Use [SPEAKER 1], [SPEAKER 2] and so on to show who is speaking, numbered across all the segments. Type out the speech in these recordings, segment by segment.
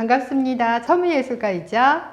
[SPEAKER 1] 반갑습니다. 서미예술가이자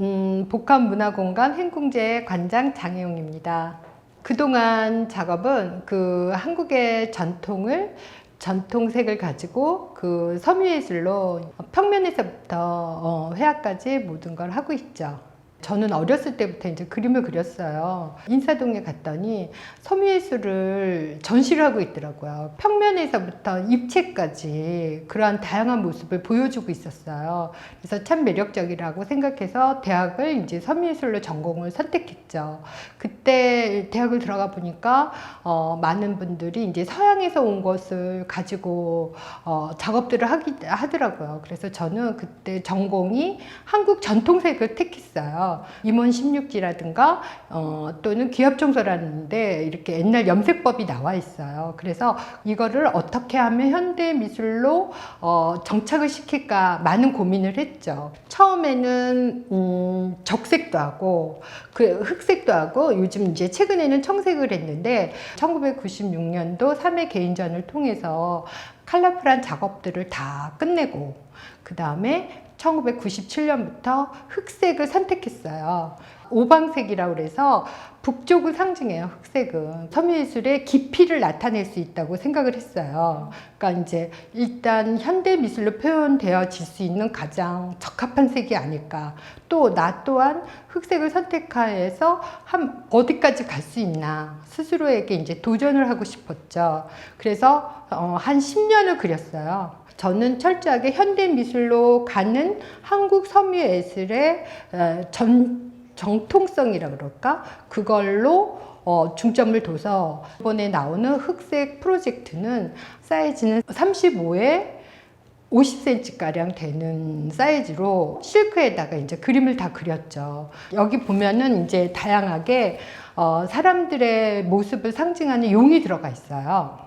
[SPEAKER 1] 음, 복합문화공간 행궁제 관장 장혜용입니다. 그동안 작업은 그 한국의 전통을 전통색을 가지고 그 섬유예술로 평면에서부터 어, 회화까지 모든 걸 하고 있죠. 저는 어렸을 때부터 이제 그림을 그렸어요. 인사동에 갔더니 섬유예술을 전시를 하고 있더라고요. 평면에서부터 입체까지 그러한 다양한 모습을 보여주고 있었어요. 그래서 참 매력적이라고 생각해서 대학을 이제 섬유예술로 전공을 선택했죠. 그때 대학을 들어가 보니까 어, 많은 분들이 이제 서양에서 온 것을 가지고 어, 작업들을 하기, 하더라고요. 그래서 저는 그때 전공이 한국 전통색을 택했어요. 임원 16지라든가 어, 또는 기합청소라는데 이렇게 옛날 염색법이 나와 있어요. 그래서 이거를 어떻게 하면 현대 미술로 어, 정착을 시킬까 많은 고민을 했죠. 처음에는 음, 적색도 하고 그 흑색도 하고 요즘 이제 최근에는 청색을 했는데 1996년도 3회 개인전을 통해서 컬러풀한 작업들을 다 끝내고 그 다음에 1997년부터 흑색을 선택했어요. 오방색이라고 그래서 북쪽을 상징해요, 흑색은. 섬유예술의 깊이를 나타낼 수 있다고 생각을 했어요. 그러니까 이제 일단 현대 미술로 표현되어질 수 있는 가장 적합한 색이 아닐까. 또 나 또한 흑색을 선택하여서 한 어디까지 갈 수 있나 스스로에게 이제 도전을 하고 싶었죠. 그래서 어, 한 10년을 그렸어요. 저는 철저하게 현대 미술로 가는 한국 섬유 예술의 어, 전 정통성이라 그럴까 그걸로 어, 중점을 둬서 이번에 나오는 흑색 프로젝트는 사이즈는 35에 50cm 가량 되는 사이즈로 실크에다가 이제 그림을 다 그렸죠. 여기 보면은 이제 다양하게 어, 사람들의 모습을 상징하는 용이 들어가 있어요.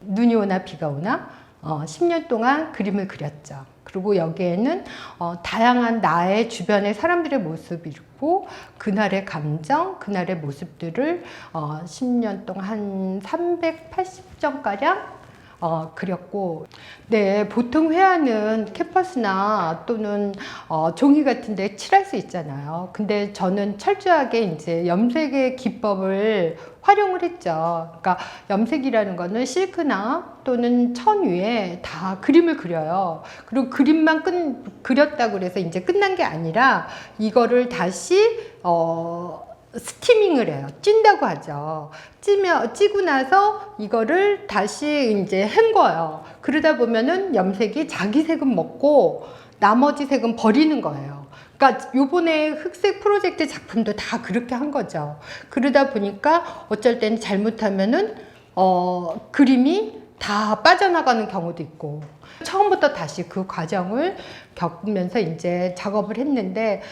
[SPEAKER 1] 눈이 오나 비가 오나 어, 10년 동안 그림을 그렸죠. 그리고 여기에는 어, 다양한 나의 주변의 사람들의 모습이 있고 그날의 감정, 그날의 모습들을 어, 10년 동안 한 380점가량 어, 그렸고, 네, 보통 회화는 캐퍼스나 또는 어, 종이 같은 데 칠할 수 있잖아요. 근데 저는 철저하게 이제 염색의 기법을 활용을 했죠. 그러니까 염색이라는 거는 실크나 또는 천 위에 다 그림을 그려요. 그리고 그림만 끝, 그렸다고 그래서 이제 끝난 게 아니라 이거를 다시, 어, 스티밍을 해요. 찐다고 하죠. 찌며 찌고 나서 이거를 다시 이제 헹궈요. 그러다 보면은 염색이 자기 색은 먹고 나머지 색은 버리는 거예요. 그러니까 요번에 흑색 프로젝트 작품도 다 그렇게 한 거죠. 그러다 보니까 어쩔 때는 잘못하면은 어 그림이 다 빠져나가는 경우도 있고 처음부터 다시 그 과정을 겪으면서 이제 작업을 했는데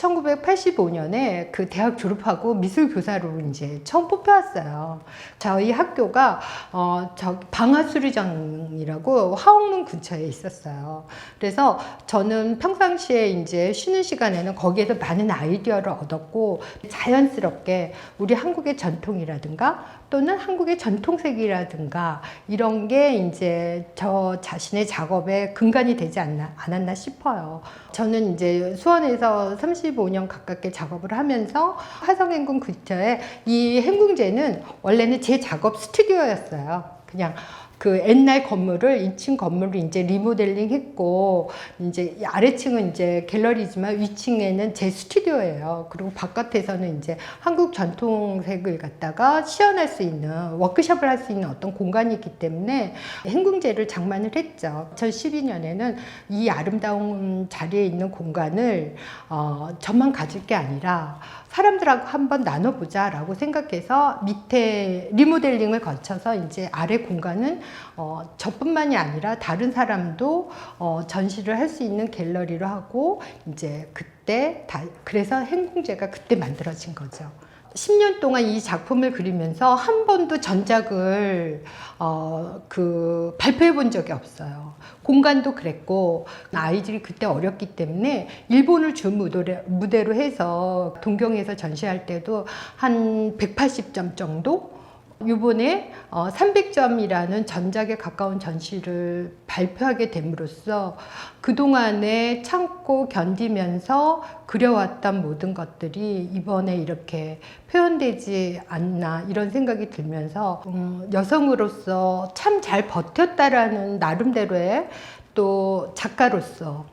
[SPEAKER 1] 1985년에 그 대학 졸업하고 미술 교사로 이제 처음 뽑혀왔어요. 저희 학교가 어, 저 방아수리장이라고 화옥문 근처에 있었어요. 그래서 저는 평상시에 이제 쉬는 시간에는 거기에서 많은 아이디어를 얻었고 자연스럽게 우리 한국의 전통이라든가 또는 한국의 전통색이라든가 이런 게 이제 저 자신의 작업에 근간이 되지 않나, 않았나 싶어요. 저는 이제 수원에서 35년 가깝게 작업을 하면서 화성행궁 근처에 이 행궁제는 원래는 제 작업 스튜디오였어요. 그냥 그 옛날 건물을 2층 건물을 이제 리모델링 했고 이제 아래층은 이제 갤러리지만 위층에는 제 스튜디오예요. 그리고 바깥에서는 이제 한국 전통색을 갖다가 시연할 수 있는 워크숍을 할 수 있는 어떤 공간이 있기 때문에 행궁제를 장만을 했죠. 2012년에는 이 아름다운 자리에 있는 공간을 어, 저만 가질 게 아니라 사람들하고 한번 나눠보자 라고 생각해서 밑에 리모델링을 거쳐서 이제 아래 공간은 어, 저뿐만이 아니라 다른 사람도 어, 전시를 할 수 있는 갤러리로 하고 이제 그때 다 그래서 행궁제가 그때 만들어진 거죠. 10년 동안 이 작품을 그리면서 한 번도 전작을 어, 그 발표해 본 적이 없어요. 공간도 그랬고 아이들이 그때 어렸기 때문에 일본을 주 무대로, 무대로 해서 동경에서 전시할 때도 한 180점 정도 이번에 어, 300점이라는 전작에 가까운 전시를 발표하게 됨으로써 그동안에 참고 견디면서 그려왔던 모든 것들이 이번에 이렇게 표현되지 않나 이런 생각이 들면서 음, 여성으로서 참 잘 버텼다라는 나름대로의 또 작가로서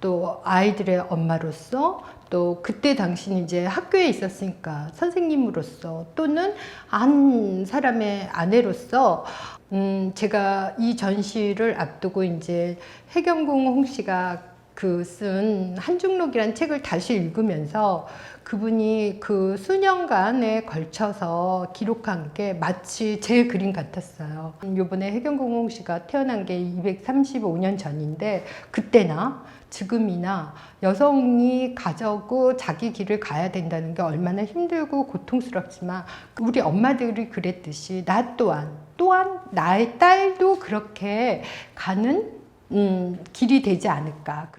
[SPEAKER 1] 또 아이들의 엄마로서 또 그때 당신 이제 학교에 있었으니까 선생님으로서 또는 한 사람의 아내로서 음 제가 이 전시를 앞두고 이제 해경궁 홍 씨가 그 쓴 한중록이라는 책을 다시 읽으면서 그분이 그 수년간에 걸쳐서 기록한 게 마치 제 그림 같았어요. 요번에 해경궁 홍 씨가 태어난 게 235년 전인데 그때나 지금이나 여성이 가져고 자기 길을 가야 된다는 게 얼마나 힘들고 고통스럽지만 우리 엄마들이 그랬듯이 나 또한 또한 나의 딸도 그렇게 가는 음, 길이 되지 않을까.